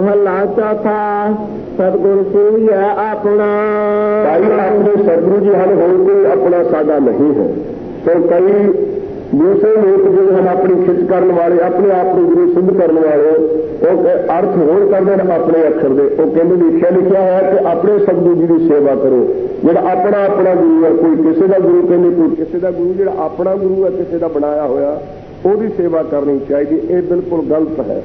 ਮਹਲਾ ਚੌਥਾ, ਸਤਿਗੁਰ ਸੂਈਐ ਆਪਣਾ। ਭਾਈ, ਆਪਣੇ ਸਤਿਗੁਰੂ ਜੀ ਹਨ ਹੋਰ ਕੋਈ ਆਪਣਾ ਸਾਦਾ ਨਹੀਂ ਹੈ। ਸੋ ਕਈ ਦੂਸਰੇ ਲੋਕ ਜਿਹੜੇ ਹਨ, ਆਪਣੀ ਖਿੱਚ ਕਰਨ ਵਾਲੇ, ਆਪਣੇ ਆਪ ਨੂੰ ਗੁਰੂ ਸਿੱਧ ਕਰਨ ਵਾਲੇ, ਉਹ ਅਰਥ ਹੋਰ ਕਰਦੇ ਨੇ ਆਪਣੇ ਅੱਖਰ ਦੇ। ਉਹ ਕਹਿੰਦੇ ਲਿਖਿਆ ਲਿਖਿਆ ਹੈ ਕਿ ਆਪਣੇ ਸਤਿਗੁਰੂ ਜੀ ਦੀ ਸੇਵਾ ਕਰੋ। ਜਿਹੜਾ ਆਪਣਾ ਆਪਣਾ ਗੁਰੂ ਹੈ, ਕੋਈ ਕਿਸੇ ਦਾ ਗੁਰੂ ਕਹਿੰਦੇ, ਕੋਈ ਕਿਸੇ ਦਾ ਗੁਰੂ ਜਿਹੜਾ ਆਪਣਾ ਗੁਰੂ ਹੈ, ਕਿਸੇ ਦਾ ਬਣਾਇਆ ਹੋਇਆ, ਉਹਦੀ ਸੇਵਾ ਕਰਨੀ ਚਾਹੀਦੀ। ਇਹ ਬਿਲਕੁਲ ਗਲਤ ਹੈ।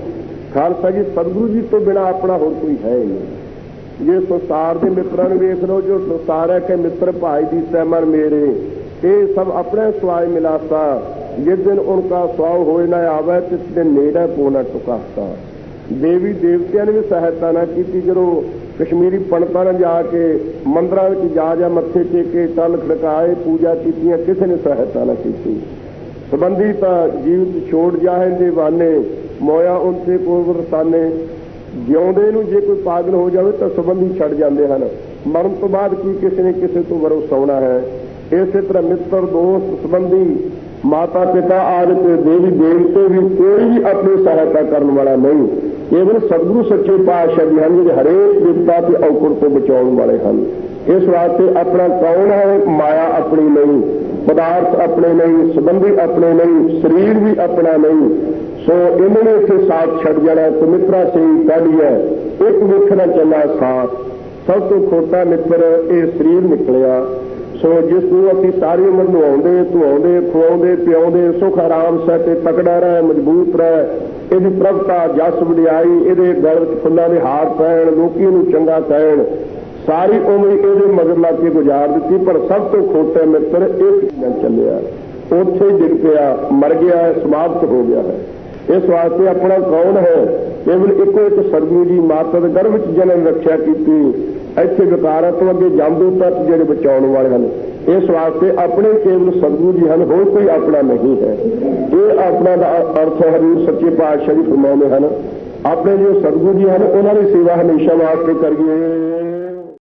ਖਾਲਸਾ ਜੀ, ਸਤਿਗੁਰੂ ਜੀ ਤੋਂ ਬਿਨਾ ਆਪਣਾ ਹੋਰ ਕੋਈ ਹੈ ਹੀ ਨਹੀਂ। ਜੇ ਸੰਸਾਰ ਦੇ ਮਿੱਤਰਾਂ ਨੂੰ ਵੇਖ ਲਓ, ਜੋ ਸੰਸਾਰ ਹੈ ਕਿ ਮਿੱਤਰ ਭਾਈ ਦੀ ਸਹਿਮਨ ਮੇਰੇ, ਇਹ ਸਭ ਆਪਣੇ ਸਵਾਇ ਮਿਲਾਤਾ ਜਿਸ ਦਿਨ ਉਨਕਾ ਸਵਾਉ ਹੋਏ ਨਾ ਆਵੇ, ਤਿਸ ਦਿਨ ਨੇੜੇ ਕੋਨਾ ਟੁਕਾਤਾ ਦੇਵੀ ਦੇਵਤਿਆਂ ਨੇ ਵੀ ਸਹਾਇਤਾ ਨਾ ਕੀਤੀ, ਜਦੋਂ ਕਸ਼ਮੀਰੀ ਪੰਡਤਾਂ ਨੇ ਜਾ ਕੇ ਮੰਦਰਾਂ ਵਿੱਚ ਜਾ ਜਾ ਮੱਥੇ ਟੇਕੇ, ਤਲ ਖੜਕਾਏ, ਪੂਜਾ ਕੀਤੀਆਂ ਕਿਸੇ ਨੇ ਸਹਾਇਤਾ ਨਾ ਕੀਤੀ। ਸੰਬੰਧੀ ਤਾਂ ਜੀਵਤ ਛੋੜ ਜਾਹੇ ਦੀਵਾਨੇ ਮੋਇਆ ਉਨਤੇ ਪੂਰਵ ਰਸਾਨੇ। ਜਿਉਂਦੇ ਨੂੰ ਜੇ ਕੋਈ ਪਾਗਲ ਹੋ ਜਾਵੇ ਤਾਂ ਸੰਬੰਧੀ ਛੱਡ ਜਾਂਦੇ ਹਨ। ਮਰਨ ਤੋਂ ਬਾਅਦ ਕੀ ਕਿਸੇ ਨੇ ਕਿਸੇ ਤੋਂ ਵਰਸਾਉਣਾ ਹੈ? ਇਸੇ ਤਰ੍ਹਾਂ ਮਿੱਤਰ, ਦੋਸਤ, ਸੰਬੰਧੀ, ਮਾਤਾ, ਪਿਤਾ ਆਦਿ ਤੇ ਦੇਵੀ, ਦੇਵਤੇ ਵੀ ਕੋਈ ਵੀ ਆਪਣੀ ਸਹਾਇਤਾ ਕਰਨ ਵਾਲਾ ਨਹੀਂ। ਕੇਵਲ ਸਤਿਗੁਰੂ ਸੱਚੇ ਪਾਤਸ਼ਾਹ ਜੀ ਹਨ ਜਿਹੜੇ ਹਰੇਕ ਵਿਪਤਾ ਤੇ ਔਕੜ ਤੋਂ ਬਚਾਉਣ ਵਾਲੇ ਹਨ। ਇਸ ਵਾਸਤੇ ਆਪਣਾ ਕੌਣ ਹੈ? ਮਾਇਆ ਆਪਣੀ ਨਹੀਂ, ਪਦਾਰਥ ਆਪਣੇ ਨਹੀਂ, ਸੰਬੰਧੀ ਆਪਣੇ ਨਹੀਂ, ਸਰੀਰ ਵੀ ਆਪਣਾ ਨਹੀਂ। ਸੋ ਇਹਨਾਂ ਨੇ ਇੱਥੇ ਸਾਥ ਛੱਡ ਜਾਣਾ ਸੁਮਿਤਰਾ ਸਿੰਘ ਕਾਢੀ ਹੈ, ਇੱਕ ਮੁੱਖ ਨਾ ਚੱਲਾ ਸਾਥ। ਸਭ ਤੋਂ ਖੋਟਾ ਮਿੱਤਰ ਇਹ ਸਰੀਰ ਨਿਕਲਿਆ। ਸੋ ਜਿਸ ਨੂੰ ਅਸੀਂ ਸਾਰੀ ਉਮਰ ਨਵਾਉਂਦੇ ਧੁਆਉਂਦੇ ਖਵਾਉਂਦੇ, ਪਿਆਉਂਦੇ, ਸੁਖ, ਆਰਾਮ, ਸਹਿ ਤੇ ਤਕੜਾ ਰਹਿ, ਮਜ਼ਬੂਤ ਰਹਿ, ਇਹਦੀ ਪ੍ਰਭਤਾ ਜਸ, ਵਡਿਆਈ, ਇਹਦੇ ਗਲ ਵਿੱਚ ਫੁੱਲਾਂ ਦੇ ਹਾਰ ਪੈਣ ਲੋਕੀ ਨੂੰ ਚੰਗਾ ਕਹਿਣ, ਸਾਰੀ ਉਮਰ ਇਹਦੇ ਮਗਰ ਲੱਗ ਕੇ ਗੁਜ਼ਾਰ ਦਿੱਤੀ, ਪਰ ਸਭ ਤੋਂ ਖੋਟੇ ਮਿੱਤਰ ਇੱਕ ਦਿਨ ਚੱਲਿਆ। ਉੱਥੇ ਹੀ ਡਿੱਗ ਪਿਆ, ਮਰ ਗਿਆ, ਸਮਾਪਤ ਹੋ ਗਿਆ ਹੈ। ਇਸ ਵਾਸਤੇ ਆਪਣਾ ਕੌਣ ਹੈ? ਕੇਵਲ ਇੱਕੋ ਇੱਕ ਸਰਗੁਰੂ ਜੀ ਮਾਤਾ ਦੇ ਗਰਭ ਵਿੱਚ ਜਨਮ ਰੱਖਿਆ ਕੀਤੀ। ਇੱਥੇ ਵਿਕਾਰਾਂ ਤੋਂ ਅੱਗੇ ਜੰਦੂ ਤੱਕ ਜਿਹੜੇ ਬਚਾਉਣ ਵਾਲੇ ਹਨ। ਇਸ ਵਾਸਤੇ ਆਪਣੇ ਕੇਵਲ ਸਤਿਗੁਰੂ ਜੀ ਹਨ, ਹੋਰ ਕੋਈ ਆਪਣਾ ਨਹੀਂ ਹੈ। ਇਹ ਆਪਣਾ ਦਾ ਅਰਥ ਹਰੀਰ ਸੱਚੇ ਪਾਤਸ਼ਾਹ ਜੀ ਫਰਮਾਉਂਦੇ ਹਨ, ਆਪਣੇ ਜੋ ਸਤਿਗੁਰੂ ਜੀ ਹਨ, ਉਹਨਾਂ ਦੀ ਸੇਵਾ ਹਮੇਸ਼ਾ ਵਾਸਤੇ ਕਰੀਏ।